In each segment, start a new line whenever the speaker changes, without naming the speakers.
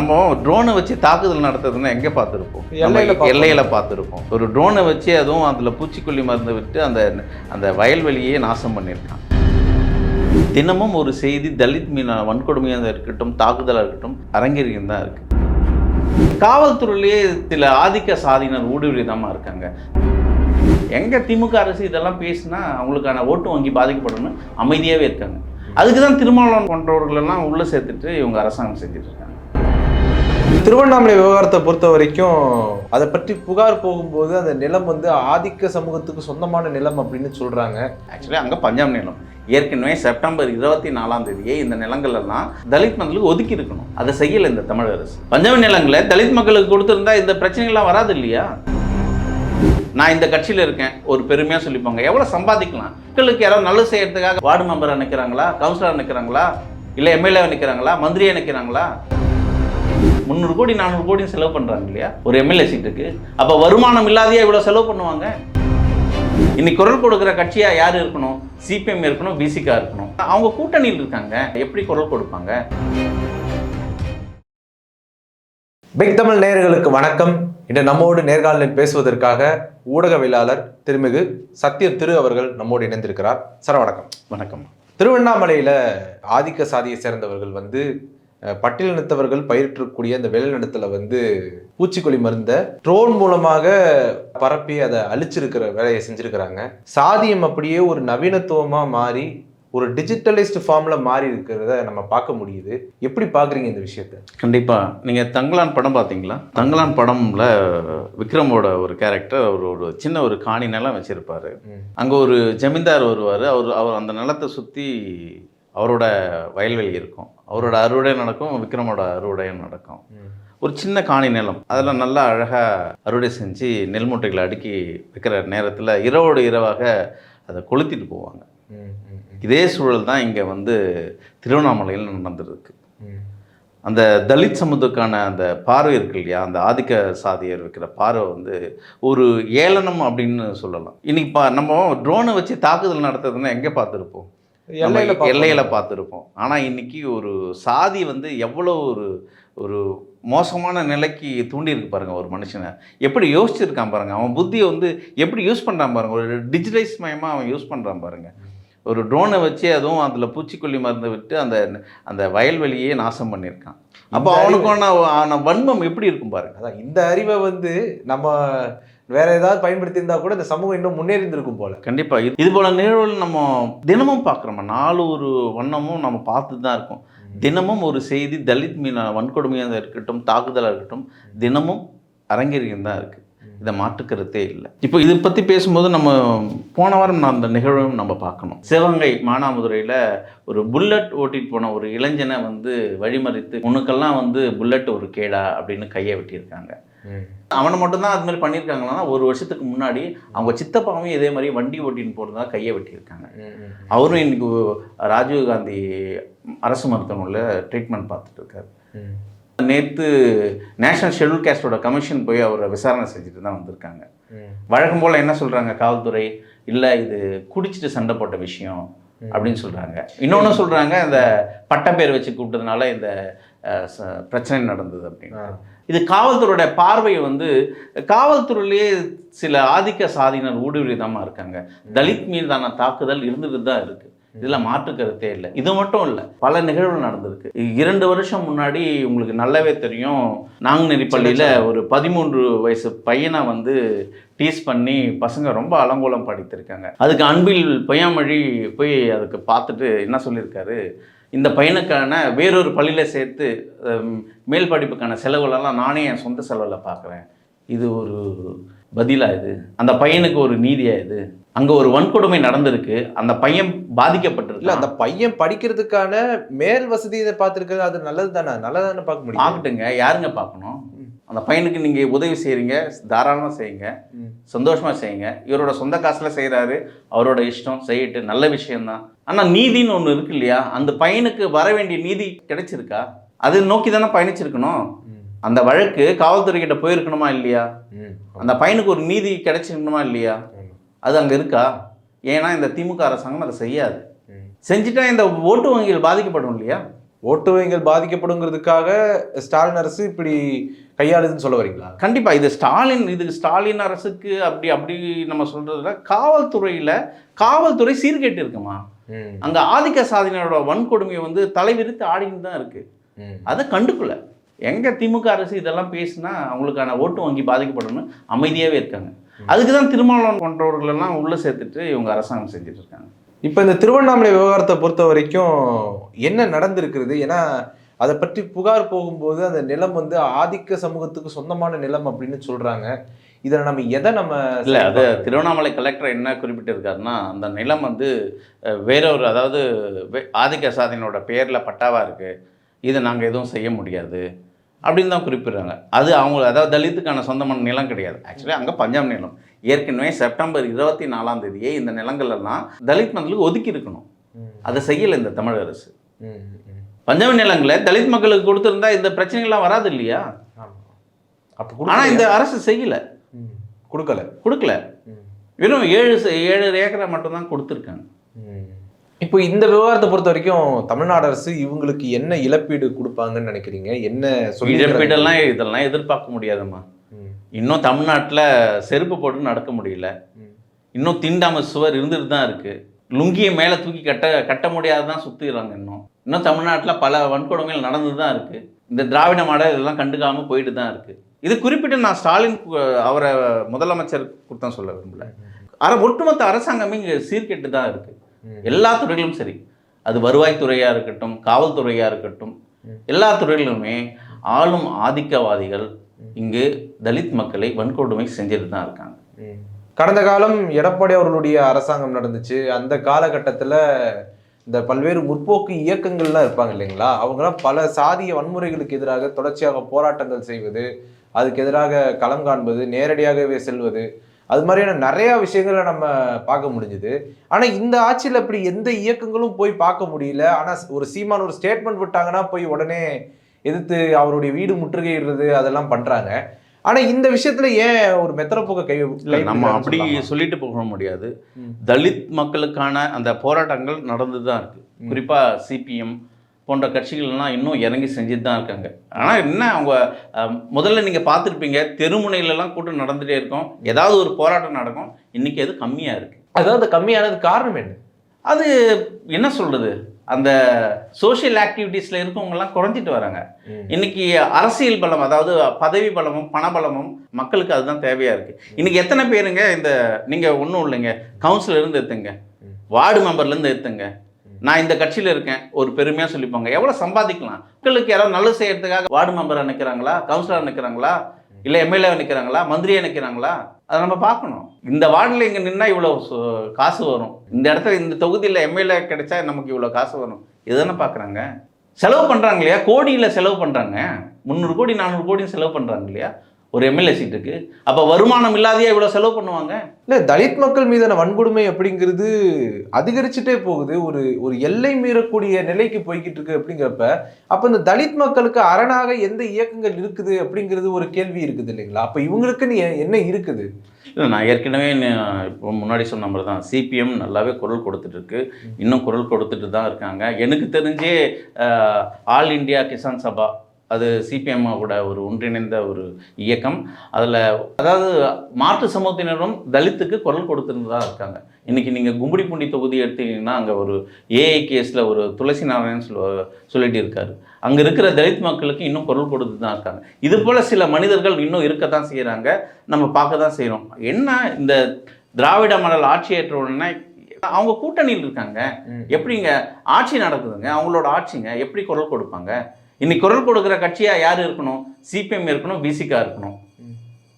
நம்ம ட்ரோனை வச்சு தாக்குதல் நடத்துறதுன்னா எங்கே பார்த்துருப்போம்?
எல்லையில
பார்த்துருப்போம். ஒரு ட்ரோனை வச்சு அதுவும் அதில் பூச்சிக்கொல்லி மருந்து விட்டு அந்த அந்த வயல்வெளியே நாசம் பண்ணியிருக்கான். தினமும் ஒரு செய்தி தலித் மீன வன்கொடுமையாக இருக்கட்டும் தாக்குதலாக இருக்கட்டும் அரங்கேறியும் தான் இருக்கு. காவல்துறையிலேயே சில ஆதிக்க சாதியினர் ஊடுருவிதமாக இருக்காங்க. எங்க திமுக அரசு இதெல்லாம் பேசினா அவங்களுக்கான ஓட்டு வங்கி பாதிக்கப்படணும்னு அமைதியாகவே இருக்காங்க. அதுக்கு தான் திருமாவளவன் போன்றவர்களெல்லாம் உள்ளே சேர்த்துட்டு இவங்க அரசாங்கம் செஞ்சுட்டு இருக்காங்க.
திருவண்ணாமலை விவகாரத்தை பொறுத்த வரைக்கும் அதை பற்றி புகார் போகும்போது அந்த நிலம் வந்து ஆதிக்க சமூகத்துக்கு சொந்தமான நிலம் அப்படின்னு சொல்கிறாங்க
ஆக்சுவலி அங்கே பஞ்சாப் நிலம். ஏற்கனவே செப்டம்பர் இருபத்தி நாலாம் தேதியே இந்த நிலங்கள் எல்லாம் தலித் மக்களுக்கு ஒதுக்கி இருக்கணும். அதை செய்யலை இந்த தமிழக அரசு. பஞ்சாப் நிலங்களை தலித் மக்களுக்கு கொடுத்துருந்தா இந்த பிரச்சனைகள்லாம் வராது இல்லையா? நான் இந்த கட்சியில் இருக்கேன். ஒரு பெருமையாக சொல்லிப்பாங்க. எவ்வளோ சம்பாதிக்கலாம்? மக்களுக்கு யாராவது நல்லது செய்யறதுக்காக வார்டு மெம்பராக நிற்கிறாங்களா கவுன்சிலராக நிற்கிறாங்களா இல்லை எம்எல்ஏ நிற்கிறாங்களா மந்திரியாக நிற்கிறாங்களா முந்நூறு கோடி நானூறு கோடி செலவு பண்ணுறாங்க இல்லையா? ஒரு எம்எல்ஏ சீட்டுக்கு அப்போ வருமானம் இல்லாதையே இவ்வளோ செலவு பண்ணுவாங்க? இன்னைக்கு குரல் கொடுக்குற கட்சியாக யார் இருக்கணும்? சிபிஎம் இருக்கணும் பிசிகா இருக்கணும். அவங்க கூட்டணியில் இருக்காங்க. எப்படி குரல் கொடுப்பாங்க?
பிக் தமிழ் நேயர்களுக்கு வணக்கம். இன்று நம்மோடு நேர்காணலில் பேசுவதற்காக ஊடகவியலாளர் திருமிகு சத்யம் திரு அவர்கள் நம்மோடு இணைந்திருக்கிறார். சார் வணக்கம்.
வணக்கம்.
திருவண்ணாமலையில ஆதிக்க சாதியை சேர்ந்தவர்கள் வந்து பட்டியலினத்தவர்கள் பயிற்றக்கூடிய அந்த வேலைநிலத்துல வந்து பூச்சிக்கொல்லி மருந்த ட்ரோன் மூலமாக பரப்பி அதை அழிச்சிருக்கிற வேலையை செஞ்சிருக்கிறாங்க. சாதியம் அப்படியே ஒரு நவீனத்துவமா மாறி ஒரு டிஜிட்டலைஸ்டு ஃபார்ம்ல மாறி இருக்கிறத நம்ம பார்க்க முடியுது. எப்படி பாக்குறீங்க இந்த விஷயத்த?
கண்டிப்பாக நீங்கள் தங்கலான் படம் பார்த்தீங்களா? தங்கலான் படம்ல விக்ரமோட ஒரு கேரக்டர் அவர் ஒரு சின்ன ஒரு காணி நிலம் வச்சுருப்பாரு. அங்கே ஒரு ஜமீன்தார் வருவார். அவர் அவர் அந்த நிலத்தை சுற்றி அவரோட வயல்வெளி இருக்கும். அவரோட அறுவடை நடக்கும் விக்ரமோட அறுவடையும் நடக்கும். ஒரு சின்ன காணி நிலம். அதில் நல்லா அழகாக அறுவடை செஞ்சு நெல் மூட்டைகளை அடுக்கி வைக்கிற நேரத்தில் இரவோடு இரவாக அதை கொளுத்திட்டு போவாங்க. இதே சூழல் தான் இங்கே வந்து திருவண்ணாமலையில் நடந்துருக்கு. அந்த தலித் சமூகத்துக்கான அந்த பார்வை இருக்கு இல்லையா? அந்த ஆதிக்க சாதியர் வைக்கிற பார்வை வந்து ஒரு ஏளனம் அப்படின்னு சொல்லலாம். இன்னைக்கு பா நம்ம ட்ரோனை வச்சு தாக்குதல் நடத்துறதுன்னா எங்கே பார்த்துருப்போம்?
எல்லையில
எல்லையில பார்த்துருப்போம். ஆனால் இன்னைக்கு ஒரு சாதி வந்து எவ்வளோ ஒரு ஒரு மோசமான நிலைக்கு தூண்டியிருக்கு பாருங்க ஒரு மனுஷனை. எப்படி யோசிச்சிருக்கான் பாருங்க. அவன் புத்தியை வந்து எப்படி யூஸ் பண்ணுறான் பாருங்க. ஒரு டிஜிட்டலைஸ் மயமாக அவன் யூஸ் பண்ணுறான் பாருங்க. ஒரு ட்ரோனை வச்சு அதுவும் அதில் பூச்சிக்கொல்லி மருந்து விட்டு அந்த அந்த வயல்வெளியே நாசம் பண்ணியிருக்கான். அப்போ அவனுக்கான அவன வன்மம் எப்படி இருக்கும் பாருங்க?
அதான் இந்த அறிவை வந்து நம்ம வேற ஏதாவது பயன்படுத்தி இருந்தா கூட இந்த சமூகம் இன்னும் முன்னேறி இருந்திருக்கும் போல.
கண்டிப்பா. இது போல நிகழ்வுகள் நம்ம தினமும் பார்க்குறோம்? நாலு ஒரு வண்ணமும் நம்ம பார்த்துட்டு தான் இருக்கோம். தினமும் ஒரு செய்தி தலித் மீன வன்கொடுமையாக இருக்கட்டும் தாக்குதலாக இருக்கட்டும் தினமும் அரங்கேறியும் தான் இருக்கு. இதை மாற்றுக்கருத்தே இல்லை. இப்போ இதை பற்றி பேசும்போது நம்ம போன வாரம் நான் அந்த நிகழ்வும் நம்ம பார்க்கணும். சிவகங்கை மானாமதுரையில் ஒரு புல்லட் ஓட்டிட்டு போன ஒரு இளைஞனை வந்து வழிமறித்து உனக்கெல்லாம் வந்து புல்லட் ஒரு கேடா அப்படின்னு கையை வெட்டியிருக்காங்க. அவனை மட்டும்தான் அது மாதிரி பண்ணியிருக்காங்கன்னா ஒரு வருஷத்துக்கு முன்னாடி அவங்க சித்தப்பாவும் இதே மாதிரி வண்டி ஓட்டின்னு போகிறதா கையை வெட்டியிருக்காங்க. அவரும் இன்னைக்கு ராஜீவ் காந்தி அரசு மருத்துவமனையில் ட்ரீட்மெண்ட் பார்த்துட்டு இருக்காரு. நேற்று நேஷனல் ஷெட்யூல் கேஸ்டோட கமிஷன் போய் அவரை விசாரணை செஞ்சுட்டு தான் வந்திருக்காங்க. வழக்கம் போல் என்ன சொல்கிறாங்க காவல்துறை இல்லை இது குடிச்சிட்டு சண்டை போட்ட விஷயம் அப்படின்னு சொல்கிறாங்க இன்னொன்று சொல்கிறாங்க இந்த பட்டப்பேர் வச்சு கூப்பிட்டதுனால இந்த பிரச்சனை நடந்தது அப்படின்னு இது காவல்துறையோட பார்வையை வந்து காவல்துறையிலேயே சில ஆதிக்க சாதியினர் ஊடுருவிதமாக இருக்காங்க. தலித் மீதான தாக்குதல் இருந்துட்டு தான் இருக்கு. இதில் மாற்று கருத்தே இல்லை. இது மட்டும் இல்லை பல நிகழ்வுகள் நடந்திருக்கு. இரண்டு வருஷம் முன்னாடி உங்களுக்கு நல்லாவே தெரியும் நாங்குநெறி பள்ளியில் ஒரு பதிமூன்று வயசு பையனை வந்து டீஸ் பண்ணி பசங்க ரொம்ப அலங்கோலம் படித்திருக்காங்க. அதுக்கு அன்பில் பொய்யாமொழி போய் அதுக்கு பார்த்துட்டு என்ன சொல்லியிருக்காரு? இந்த பையனுக்கான வேறொரு பள்ளியில் சேர்த்து மேல் படிப்புக்கான செலவுகளெல்லாம் நானே என் சொந்த செலவில் பார்க்குறேன். இது ஒரு பதிலா இது அந்த பையனுக்கு ஒரு நீதியா இது அங்கே ஒரு வன்கொடுமை நடந்திருக்கு. அந்த பையன்
இல்ல
பாதிக்கப்பட்டிருக்கு
அந்த பையன் படிக்கிறதுக்கான மேல் வசதியை பார்த்துருக்கிறது அது நல்லது தானே? நல்லதானே பார்க்க முடியும்?
ஆகட்டுங்க யாருங்க பார்க்கணும்? அந்த பையனுக்கு நீங்கள் உதவி செய்கிறீங்க தாராளமாக செய்யுங்க. சந்தோஷமாக செய்யுங்க. இவரோட சொந்த காசில் செய்கிறாரு அவரோட இஷ்டம் செய்யட்டு நல்ல விஷயம்தான். ஆனால் நீதின்னு ஒன்று இருக்கு இல்லையா? அந்த பையனுக்கு வர வேண்டிய நீதி கிடைச்சிருக்கா? அது நோக்கி தானே பயணிச்சிருக்கணும். அந்த வழக்கு காவல்துறை கிட்ட போயிருக்கணுமா இல்லையா. அந்த பையனுக்கு ஒரு நீதி கிடைச்சிருக்கணுமா இல்லையா. அது அங்கே இருக்கா? ஏன்னா இந்த திமுக அரசாங்கம் அதை செய்யாது. செஞ்சுட்டா இந்த ஓட்டு வங்கிகள் பாதிக்கப்படும் இல்லையா?
ஓட்டு வங்கிகள் பாதிக்கப்படுங்கிறதுக்காக ஸ்டாலின் அரசு இப்படி கையாளுதுன்னு சொல்ல வரீங்களா?
கண்டிப்பா. இது ஸ்டாலின் இது ஸ்டாலின் அரசுக்கு அப்படி அப்படி நம்ம சொல்றதுல காவல்துறையில காவல்துறை சீர்கேட்டு இருக்குமா? அங்க ஆதிக்க சாதனையோட வன்கொடுமை வந்து தலைவிரித்து ஆடின்னு தான் இருக்கு. அதை கண்டுக்கல. எங்க திமுக அரசு இதெல்லாம் பேசினா அவங்களுக்கான ஓட்டு வங்கி பாதிக்கப்படணும் அமைதியாவே இருக்காங்க. அதுக்கு தான் திருமாவளவன் போன்றவர்கள் எல்லாம் உள்ள சேர்த்துட்டு இவங்க அரசாங்கம் செஞ்சுட்டு இருக்காங்க.
இப்ப இந்த திருவண்ணாமலை விவகாரத்தை பொறுத்த வரைக்கும் என்ன நடந்திருக்கிறது? ஏன்னா அதை பற்றி புகார் போகும்போது அந்த நிலம் வந்து ஆதிக்க சமூகத்துக்கு சொந்தமான நிலம் அப்படின்னு சொல்றாங்க. இதை நம்ம எதை நம்ம
இல்ல அது திருவண்ணாமலை கலெக்டர் என்ன குறிப்பிட்டிருக்காருன்னா அந்த நிலம் வந்து அஹ், வேற ஒரு அதாவது ஆதிக்க சாதனையோட பேர்ல பட்டாவா இருக்கு. இதை நாங்க எதுவும் செய்ய முடியாது. அப்படின்னு தான் குறிப்பிடுறாங்க. அது அவங்க அதாவது தலித்துக்கான சொந்தமான நிலம் கிடையாது. ஆக்சுவலி அங்க பஞ்சாப் நிலம். ஏற்கனவே செப்டம்பர் இருபத்தி நாலாம் தேதியே இந்த நிலங்கள் எல்லாம் தலித் மக்களுக்கு ஒதுக்கி இருக்கணும். அதை செய்யலை இந்த தமிழக அரசு. பஞ்சாப் நிலங்களை தலித் மக்களுக்கு கொடுத்திருந்தா இந்த பிரச்சனைகள்லாம் வராது இல்லையா? ஆனா? இந்த அரசு செய்யல.
கொடுக்கல.
கொடுக்கல. வெறும் ஏழு ஏழு ஏக்கரை மட்டும்தான் கொடுத்துருக்காங்க.
இப்போ இந்த விவகாரத்தை பொறுத்த வரைக்கும் தமிழ்நாடு அரசு இவங்களுக்கு என்ன இழப்பீடு கொடுப்பாங்கன்னு நினைக்கிறீங்க? என்ன சொல்லி
இழப்பீடெல்லாம் இதெல்லாம் எதிர்பார்க்க முடியாதும்மா. இன்னும் தமிழ்நாட்டில் செருப்பு போட்டு நடக்க முடியல. இன்னும் திண்டாம சுவர் இருந்துட்டு தான் இருக்கு. லுங்கியை மேலே தூக்கி கட்ட கட்ட முடியாததான் சுத்திடுறாங்க இன்னும். இன்னும் தமிழ்நாட்டில் பல வன்கொடுமைகள் நடந்து தான் இருக்கு. இந்த திராவிட மாடல் இதெல்லாம் கண்டுக்காம போயிட்டு தான் இருக்கு. இது குறிப்பிட்டு நான் ஸ்டாலின் அவரை முதலமைச்சர் குத்தம் சொல்ல விரும்பல. அர ஒட்டுமொத்த அரசாங்கமே இங்கே சீர்கெட்டு தான் இருக்கு. எல்லா துறையிலும் சரி. அது வருவாய்த்துறையாக இருக்கட்டும் காவல்துறையாக இருக்கட்டும் எல்லா துறையிலுமே ஆளும் ஆதிக்கவாதிகள் இங்கு தலித் மக்களை வன்கொடுமை செஞ்சுட்டு தான் இருக்காங்க.
கடந்த காலம் எடப்பாடி அவர்களுடைய அரசாங்கம் நடந்துச்சு. அந்த காலகட்டத்தில் இந்த பல்வேறு முற்போக்கு இயக்கங்கள்லாம் இருப்பாங்க இல்லைங்களா? அவங்களாம் பல சாதிய வன்முறைகளுக்கு எதிராக தொடர்ச்சியாக போராட்டங்கள் செய்வது அதுக்கு எதிராக களம் காண்பது நேரடியாகவே செல்வது அது மாதிரியான நிறைய விஷயங்களை நம்ம பார்க்க முடிஞ்சுது ஆனா இந்த ஆட்சியில் இப்படி எந்த இயக்கங்களும் போய் பார்க்க முடியல ஆனா ஒரு சீமான் ஒரு ஸ்டேட்மெண்ட் விட்டாங்கன்னா போய் உடனே எதிர்த்து அவருடைய வீடு முற்றுகையிடுறது அதெல்லாம் பண்றாங்க ஆனா இந்த விஷயத்துல ஏன் ஒரு மெத்தரப்போக்க கை
இல்லை நம்ம அப்படி? சொல்லிட்டு போக முடியாது. தலித் மக்களுக்கான அந்த போராட்டங்கள் நடந்து தான் இருக்கு
ம்.
குறிப்பாக சிபிஎம் போன்ற கட்சிகள்லாம் இன்னும் இறங்கி செஞ்சுட்டு தான் இருக்காங்க. ஆனால் என்ன அவங்க முதல்ல நீங்கள் பார்த்துருப்பீங்க தெருமுனையிலலாம் கூட்டம் நடந்துகிட்டே இருக்கும். ஏதாவது ஒரு போராட்டம் நடக்கும். இன்னைக்கு அது கம்மியாக இருக்குது
அதாவது கம்மியானது காரணம் என்ன?
அது என்ன சொல்றது? அந்த சோஷியல் ஆக்டிவிட்டீஸில் இருக்கவங்கலாம் குறைஞ்சிட்டு வராங்க. இன்னைக்கு அரசியல் பலம் அதாவது பதவி பலமும் பணபலமும் மக்களுக்கு அதுதான் தேவையா இருக்கு. இன்னைக்கு எத்தனை பேருங்க இந்த நீங்க ஒன்றும் இல்லைங்க கவுன்சிலர் இருந்து எடுத்துங்க. வார்டு மெம்பர்ல இருந்து எடுத்துங்க. நான் இந்த கட்சியில் இருக்கேன். ஒரு பெருமையாக சொல்லிப்பாங்க. எவ்வளோ சம்பாதிக்கலாம்? மக்களுக்கு யாராவது நல்லது செய்யறதுக்காக வார்டு மெம்பராக நிற்கிறாங்களா கவுன்சிலராக நிற்கிறாங்களா இல்லை எம்எல்ஏ நிற்கிறாங்களா மந்திரியாக நிற்கிறாங்களா அதை நம்ம பார்க்கணும். இந்த வார்டில் இங்கே நின்னா இவ்வளோ காசு வரும். இந்த இடத்துல இந்த தொகுதியில் எம்எல்ஏ கிடைச்சா நமக்கு இவ்வளோ காசு வரும். இதுதானே பார்க்குறாங்க? செலவு பண்ணுறாங்க இல்லையா? கோடியில் செலவு பண்ணுறாங்க முந்நூறு கோடி நானூறு கோடின்னு செலவு பண்ணுறாங்க இல்லையா? ஒரு எம்எல்ஏ சீட்டுக்கு அப்போ வருமானம் இல்லாதையே இவ்வளோ செலவு பண்ணுவாங்க?
இல்ல தலித் மக்கள் மீதான வன்கொடுமை அப்படிங்கிறது அதிகரிச்சுட்டே போகுது. ஒரு ஒரு எல்லை மீறக்கூடிய நிலைக்கு போய்கிட்டு இருக்கு அப்படிங்கிறப்ப அப்ப இந்த தலித் மக்களுக்கு அரணாக எந்த இயக்கங்கள் இருக்குது அப்படிங்கிறது ஒரு கேள்வி இருக்குது இல்லைங்களா? அப்ப இவங்களுக்குன்னு என்ன இருக்குது?
இல்லை நான் ஏற்கனவே இப்போ முன்னாடி சொன்ன மாதிரி தான் சிபிஎம் நல்லாவே குரல் கொடுத்துட்டு இருக்கு. இன்னும் குரல் கொடுத்துட்டு தான் இருக்காங்க. எனக்கு தெரிஞ்சே ஆல் இந்தியா கிசான் சபா அது சிபிஎம்மோட ஒரு ஒன்றிணைந்த ஒரு இயக்கம். அதில் அதாவது மாற்று சமூகத்தினரும் தலித்துக்கு குரல் கொடுத்துட்டு தான் இருக்காங்க. இன்னைக்கு நீங்கள் கும்படிப்பூண்டி தொகுதி எடுத்தீங்கன்னா அங்கே ஒரு ஏஐ கேஸில் ஒரு துளசி நாராயணன் சொல்ல சொல்லிட்டு இருக்காரு அங்கே இருக்கிற தலித் மக்களுக்கு இன்னும் குரல் கொடுத்து தான் இருக்காங்க. இது போல் சில மனிதர்கள் இன்னும் இருக்க தான் செய்கிறாங்க நம்ம பார்க்க தான் செய்கிறோம் என்ன இந்த திராவிட மடல் ஆட்சி ஏற்ற உடனே அவங்க கூட்டணியில் இருக்காங்க. எப்படிங்க ஆட்சி நடக்குதுங்க? அவங்களோட ஆட்சிங்க எப்படி குரல் கொடுப்பாங்க? இன்னைக்கு குரல் கொடுக்குற கட்சியா யார் இருக்கணும்? சிபிஎம் இருக்கணும் விசிகா இருக்கணும்.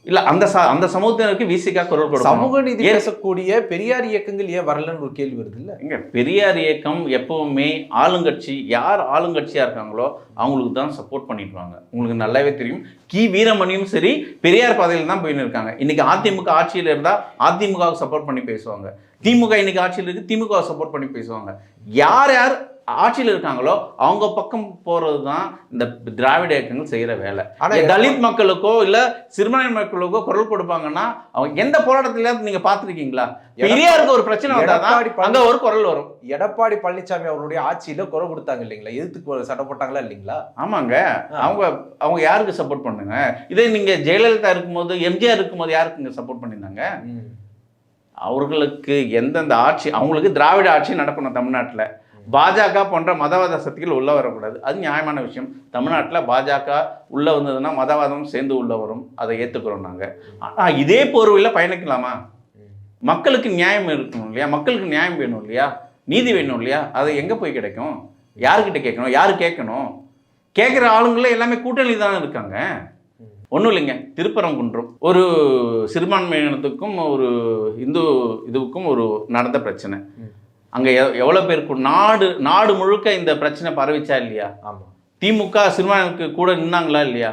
இல்ல அந்த அந்த சமூகத்தினருக்கு விசிகா குரல் கொடுக்கணும்.
சமூக நீதி? பேசக்கூடிய பெரியார் இயக்கங்கள் ஏன் வரலன்னு ஒரு கேள்வி வருது இல்ல?
எங்க பெரியார் இயக்கம் எப்பவுமே ஆளுங்கட்சி யார் ஆளுங்கட்சியா இருக்காங்களோ அவங்களுக்கு தான் சப்போர்ட் பண்ணிட்டு வாங்க உங்களுக்கு நல்லாவே தெரியும். கி. வீரமணியும் சரி பெரியார் பாதையில் தான் போயின்னு இருக்காங்க. இன்னைக்கு அதிமுக ஆட்சியில் இருந்தா அதிமுகவுக்கு சப்போர்ட் பண்ணி பேசுவாங்க. திமுக இன்னைக்கு ஆட்சியில் இருக்கு திமுக சப்போர்ட் பண்ணி பேசுவாங்க. யார் யார் ஆட்சியில் இருக்காங்களோ அவங்க பக்கம் போகிறது தான் இந்த திராவிட இயக்கங்கள் செய்கிற வேலை.
ஆனா
இந்த தலித் மக்களுக்கோ இல்லை சிறுபான்மை மக்களுக்கோ குரல் கொடுப்பாங்கன்னா அவங்க எந்த போராட்டத்திலயாவது நீங்க பார்த்துருக்கீங்களா? பெரியாருக்கு ஒரு பிரச்சனை
பழனி-
அங்க ஒரு குரல் வரும்.
எடப்பாடி பழனிசாமி அவருடைய ஆட்சியில குறை கொடுத்தாங்க இல்லைங்களா? எதிர்த்து சட்டை போட்டாங்களா இல்லைங்களா?
ஆமாங்க. அவங்க அவங்க யாருக்கு சப்போர்ட் பண்ணுங்க? இதே நீங்க ஜெயலலிதா இருக்கும்போது எம்ஜிஆர் இருக்கும்போது யாருக்குங்க சப்போர்ட் பண்ணியிருந்தாங்க? அவர்களுக்கு எந்தெந்த ஆட்சி அவங்களுக்கு திராவிட ஆட்சி நடக்கணும் தமிழ்நாட்டில். பாஜக போன்ற மதவாத சக்திகள் உள்ளே வரக்கூடாது. அது நியாயமான விஷயம். தமிழ்நாட்டில் பாஜக உள்ளே வந்ததுன்னா மதவாதம் சேர்ந்து உள்ளே வரும். அதை ஏற்றுக்கிறோம் நாங்கள் ஆனால் இதே போர்வையில் பயணிக்கலாமா? மக்களுக்கு நியாயம் இருக்கணும் இல்லையா? மக்களுக்கு நியாயம் வேணும் இல்லையா? நீதி வேணும் இல்லையா? அது எங்கே போய் கிடைக்கும்? யார்கிட்ட கேட்கணும்? யார் கேட்கணும்? கேட்குற ஆளுங்களே எல்லாமே கூட்டணி தானே இருக்காங்க. ஒன்றும் இல்லைங்க. திருப்பரங்குன்றம். ஒரு சிறுபான்மையினத்துக்கும் ஒரு இந்து இதுவுக்கும் ஒரு நடந்த பிரச்சனை. அங்கே எவ்வளோ பேருக்கு நாடு நாடு முழுக்க இந்த பிரச்சனை பரவிச்சா இல்லையா?
ஆமா.
திமுக சிறுபான்மைக்கு கூட நின்னாங்களா இல்லையா.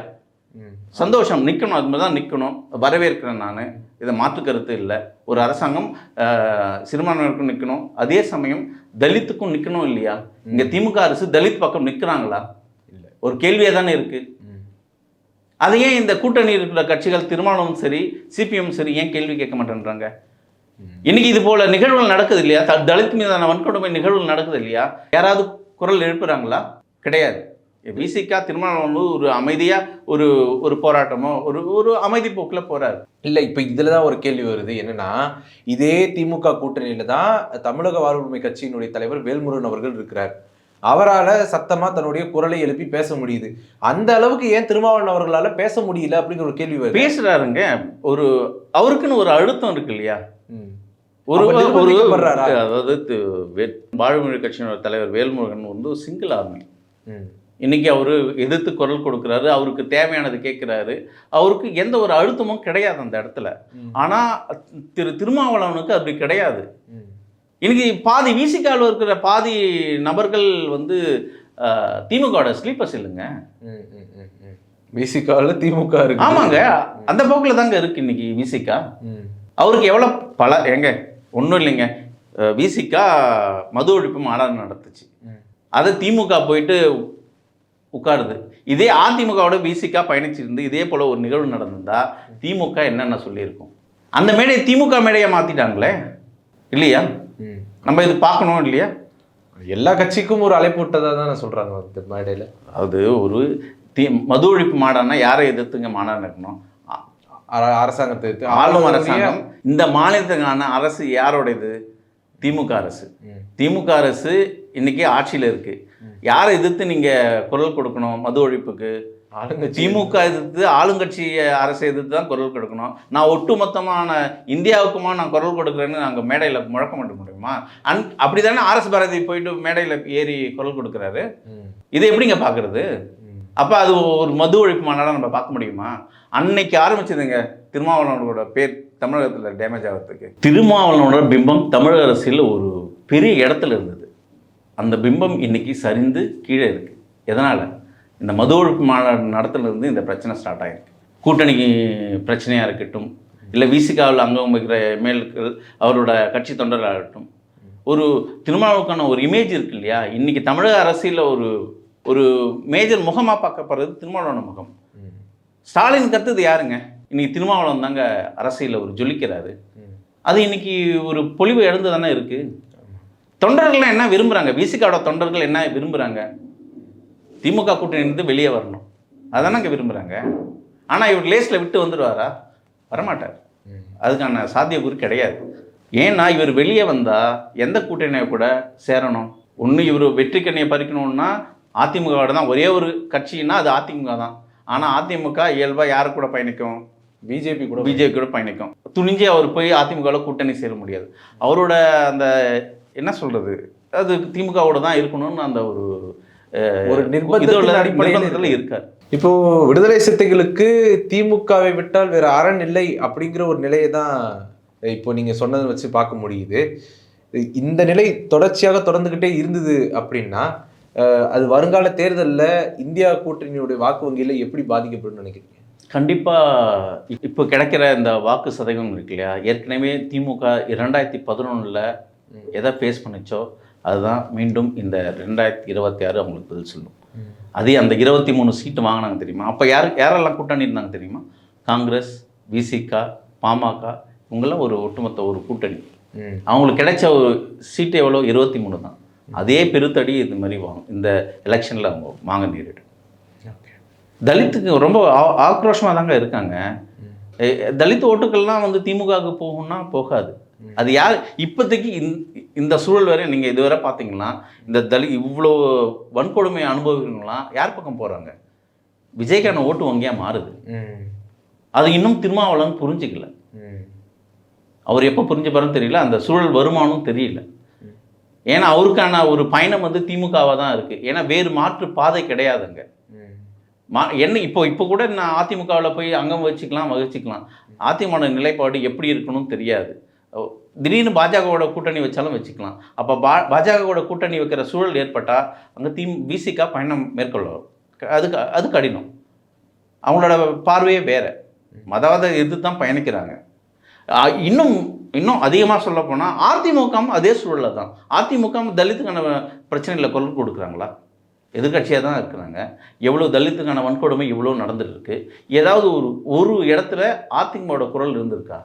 சந்தோஷம். நிற்கணும் அது மாதிரி தான் நிற்கணும் வரவேற்கிறேன் நான். இதை மாற்று கருத்து இல்லை. ஒரு அரசாங்கம் சிறுபான்மையினருக்கும் நிற்கணும் அதே சமயம் தலித்துக்கும் நிற்கணும் இல்லையா? இங்கே திமுக அரசு தலித் பக்கம் நிற்கிறாங்களா
இல்ல.
ஒரு கேள்வியாக தானே இருக்குது
ம்.
அதை ஏன் இந்த கூட்டணி இருக்கிற கட்சிகள் திருமாவளவும் சரி சிபிஎம் சரி ஏன் கேள்வி கேட்க மாட்டேன்றாங்க. இன்னைக்கு இது போல நிகழ்வுகள் நடக்குது இல்லையா? தலித் மீதான வன்கொடுமை நிகழ்வுகள் நடக்குது இல்லையா? யாராவது குரல் எழுப்புறாங்களா? கிடையாது. விசிகா திருமணம் வந்து ஒரு அமைதியா ஒரு ஒரு போராட்டமோ ஒரு ஒரு அமைதி போக்குல போறாரு.
இல்ல இப்ப இதுலதான் ஒரு கேள்வி வருது. என்னன்னா இதே திமுக கூட்டணியில தான் தமிழக வாழ்வுரிமை கட்சியினுடைய தலைவர் வேல்முருகன் அவர்கள் இருக்கிறார். அவரால சத்தமா தன்னுடைய குரலை எழுப்பி பேச முடியுது அந்த அளவுக்கு ஏன் திருமாவளவன் அவர்களால பேச முடியல அப்படிங்கிற ஒரு கேள்வி வருது
பேசுறாருங்க ஒரு அவருக்குன்னு ஒரு அழுத்தம் இருக்கு இல்லையா. ஒரு ஒரு? அதாவது தி- வே- வாழ்வுரிமை கட்சியினோட தலைவர் வேல்முருகன் வந்து சிங்கிள் ஆர்மி. இன்னைக்கு அவர் எதிர்த்து குரல் கொடுக்குறாரு அவருக்கு தேவையானது கேட்குறாரு அவருக்கு எந்த ஒரு அழுத்தமும் கிடையாது அந்த இடத்துல. ஆனால் திரு திருமாவளவனுக்கு அப்படி கிடையாது. இன்னைக்கு பாதி விசிகாவில் இருக்கிற பாதி நபர்கள் வந்து திமுகவோட ஸ்லீப்பர்ஸ் இல்லைங்க.
விசிகால திமுக இருக்கு
ஆமாங்க. அந்த போக்கில் தாங்க இருக்கு இன்னைக்கு விசிகா. அவருக்கு எவ்வளோ பல எங்க ஒன்றும் இல்லைங்க. விசிகா மது ஒழிப்பு மாநாடு நடத்துச்சு. அதை திமுக போயிட்டு உட்காருது. இதே அதிமுகவோட விசிகா பயணிச்சிருந்து இதே போல ஒரு நிகழ்வு நடந்திருந்தா திமுக என்னென்ன சொல்லியிருக்கும்? அந்த மேடையை திமுக மேடையை மாத்திட்டாங்களே? இல்லையா. நம்ம இது பார்க்கணும் இல்லையா?
எல்லா கட்சிக்கும் ஒரு அழைப்பு விட்டதா தானே சொல்றாங்க இந்த மேடையில.
அது ஒரு தி மது ஒழிப்பு மாடானா யாரை எதிர்த்துங்க மாநாடு நடக்கணும்
அரசாங்கத்தை
ஆளும் அரசாங்கம். இந்த மாநிலத்துக்கான அரசு யாரோடையது? திமுக அரசு. திமுக அரசு இன்னைக்கு ஆட்சியில் இருக்கு. யாரை எதிர்த்து நீங்க குரல் கொடுக்கணும் மது ஒழிப்புக்கு? திமுக எதிர்த்து ஆளுங்கட்சி அரசை எதிர்த்து தான் குரல் கொடுக்கணும். நான் ஒட்டுமொத்தமான இந்தியாவுக்குமா நான் குரல் கொடுக்குறேன்னு நாங்கள் மேடையில் முழக்கம் பண்ண முடியுமா? அன் அப்படி தானே ஆர்எஸ் பாரதி போயிட்டு மேடையில் ஏறி குரல் கொடுக்குறாரு. இதை எப்படிங்க பார்க்குறது. அப்போ அது ஒரு மது ஒழிப்பு மாநாடாக நம்ம பார்க்க முடியுமா? அன்னைக்கு ஆரம்பிச்சதுங்க திருமாவளவனோட பேர் தமிழகத்தில் டேமேஜ் ஆகிறதுக்கு. திருமாவளவனோட பிம்பம் தமிழக அரசியல் ஒரு பெரிய இடத்துல இருந்தது. அந்த பிம்பம் இன்னைக்கு சரிந்து கீழே இருக்கு. எதனால்? இந்த மது ஒழிப்பு மாநாடு நடத்துலேருந்து இந்த பிரச்சனை ஸ்டார்ட் ஆகிருக்கு கூட்டணிக்கு பிரச்சனையாக இருக்கட்டும் இல்லை விசிகாவில் அங்கம் வைக்கிற எம்எல்கள் அவரோட கட்சி தொண்டர்களாகட்டும் ஒரு திருமாவுக்கான ஒரு இமேஜ் இருக்கு இல்லையா? இன்னைக்கு தமிழக அரசியலில் ஒரு ஒரு மேஜர் முகமாக பார்க்கப்படுறது திருமாவளவன் முகம். ஸ்டாலின் கத்துது யாருங்க? இன்றைக்கி திருமாவளவன் தாங்க அரசியலில் ஒரு ஜொலிக்கிறாரு. அது இன்னைக்கு ஒரு பொலிவு இழந்து தானே இருக்குது தொண்டர்கள்லாம் என்ன விரும்புகிறாங்க விசிகாவோட தொண்டர்கள் என்ன விரும்புகிறாங்க திமுக கூட்டணி இருந்து வெளியே வரணும். அதானங்க விரும்புகிறாங்க ஆனால் இவர் லேஸில் விட்டு வந்துடுவாரா? வரமாட்டார். அதுக்கான சாத்தியக்கூறு கிடையாது. ஏன்னா இவர் வெளியே வந்தால் எந்த கூட்டணியை கூட சேரணும்? ஒன்று இவர் வெற்றி கண்ணியை பறிக்கணும்னா அதிமுகவோட தான் ஒரே ஒரு கட்சின்னா அது அதிமுக தான். ஆனால் அதிமுக இயல்பாக யார் கூட பயணிக்கும்?
பிஜேபி கூட
பிஜேபி கூட பயணிக்கும். துணிஞ்சு அவர் போய் அதிமுகவில் கூட்டணி சேர முடியாது. அவரோட அந்த என்ன சொல்றது? அது திமுகவோட தான் இருக்கணும்னு அந்த ஒரு
ஒரு
நிர்பந்தத்தில் இருக்கார்.
இப்போ விடுதலை சிறுத்தைகளுக்கு திமுகவை விட்டால் வேற அரண் இல்லை அப்படிங்கிற ஒரு நிலையை தான் இப்போ நீங்க சொன்னதை வச்சு பார்க்க முடியுது. இந்த நிலை தொடர்ச்சியாக தொடர்ந்துகிட்டே இருந்தது அப்படின்னா அது வருங்கால தேர்தல்ல இந்தியா கூட்டணியுடைய வாக்கு வங்கியில எப்படி பாதிக்கப்படும் நினைக்கிறீங்க?
கண்டிப்பாக இப்போ கிடைக்கிற இந்த வாக்கு சதவீதம் இருக்கு இல்லையா? ஏற்கனவே திமுக இரண்டாயிரத்தி பதினொன்றில் எதை ஃபேஸ் பண்ணுச்சோ அதுதான் மீண்டும் இந்த ரெண்டாயிரத்தி இருபத்தி ஆறு அவங்களுக்கு பதில் சொல்லும் அதே அந்த இருபத்தி மூணு சீட்டு வாங்கினாங்க தெரியுமா? அப்போ யார் யாரெல்லாம் கூட்டணி இருந்தாங்க தெரியுமா? காங்கிரஸ் விசிகா பாமக இவங்கெல்லாம் ஒரு ஒட்டுமொத்த ஒரு கூட்டணி. அவங்களுக்கு கிடைச்ச ஒரு சீட்டு எவ்வளோ? இருபத்தி மூணு தான். அதே பெருத்தடி இது மாதிரி வாங்க இந்த எலெக்ஷனில் அவங்க வாங்க நேரிடும். தலித்துக்கு ரொம்ப ஆ- ஆக்ரோஷமா தாங்க இருக்காங்க. தலித் ஓட்டுக்கள்லாம் வந்து திமுகவுக்கு போகும்னா போகாது. அது யார்? இப்போதைக்கு இந்த சூழல் வரை நீங்கள் இதுவரை பார்த்தீங்கன்னா இந்த தலி இவ்வளோ வன்கொடுமை அனுபவிக்கிறவங்களாம் யார் பக்கம் போகிறாங்க விஜய்க்கான ஓட்டு வங்கியாக மாறுது. அது இன்னும் திருமாவளவன் புரிஞ்சுக்கல. அவர் எப்போ புரிஞ்சுப்பாருன்னு தெரியல அந்த சூழல் வருமானம் தெரியல. ஏன்னா அவருக்கான ஒரு பயணம் வந்து திமுகவாக தான் இருக்குது ஏன்னா வேறு மாற்று பாதை கிடையாதுங்க.
ம்.
என்ன இப்போ இப்போ கூட நான் அதிமுகவில் போய் அங்கம் வச்சுக்கலாம் வகிச்சுக்கலாம் அதிமுக நிலைப்பாடு எப்படி இருக்கணும்னு தெரியாது. திடீர்னு பாஜகவோட கூட்டணி வச்சாலும் வச்சுக்கலாம். அப்போ பா பாஜகவோட கூட்டணி வைக்கிற சூழல் ஏற்பட்டால் அங்கே தீம் பிசிக்கா பயணம் மேற்கொள்ளும் அதுக்கு அது கடினம். அவங்களோட பார்வையே வேறு. மதவாத எதிர்த்து தான் பயணிக்கிறாங்க இன்னும் இன்னும் அதிகமாக சொல்ல போனால் அதிமுகவும் அதே சூழலில் தான். அதிமுகவும் தலித்துக்கான பிரச்சனையில் குரல் கொடுக்குறாங்களா? எதிர்கட்சியாக தான் இருக்கிறாங்க. எவ்வளோ தலித்துக்கான வன்கொடுமை இவ்வளோ நடந்துருக்கு ஏதாவது ஒரு ஒரு இடத்துல அதிமுகவோட குரல் இருந்திருக்கா?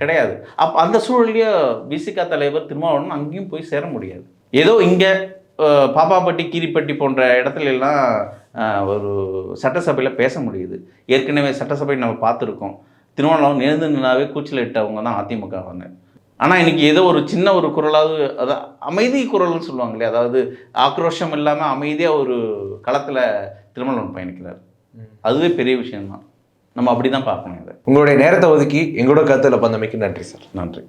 கிடையாது. அப்போ அந்த சூழலையே விசிகா தலைவர் திருமாவளவன் அங்கேயும் போய் சேர முடியாது. ஏதோ இங்கே பாப்பாப்பட்டி கீரிப்பட்டி போன்ற இடத்துல எல்லாம் ஒரு சட்டசபையில் பேச முடியுது. ஏற்கனவே சட்டசபை நம்ம பார்த்துருக்கோம். திருமாவளவன் நேர்ந்து நின்னாவே கூச்சல் இட்டவங்க தான் அதிமுக வந்து ஆனால் இன்னைக்கு ஏதோ ஒரு சின்ன ஒரு குரலாவது அதான் அமைதி குரல்னு சொல்லுவாங்களே அதாவது ஆக்ரோஷம் இல்லாமல் அமைதியாக ஒரு களத்தில் திருமாவளவன் பயணிக்கிறார். அதுவே பெரிய விஷயம்தான். நம்ம அப்படி தான் பார்க்கணும் இதை.
உங்களுடைய நேரத்தை ஒதுக்கி எங்களோட கருத்துல பந்தமைக்கு நன்றி சார்.
நன்றி.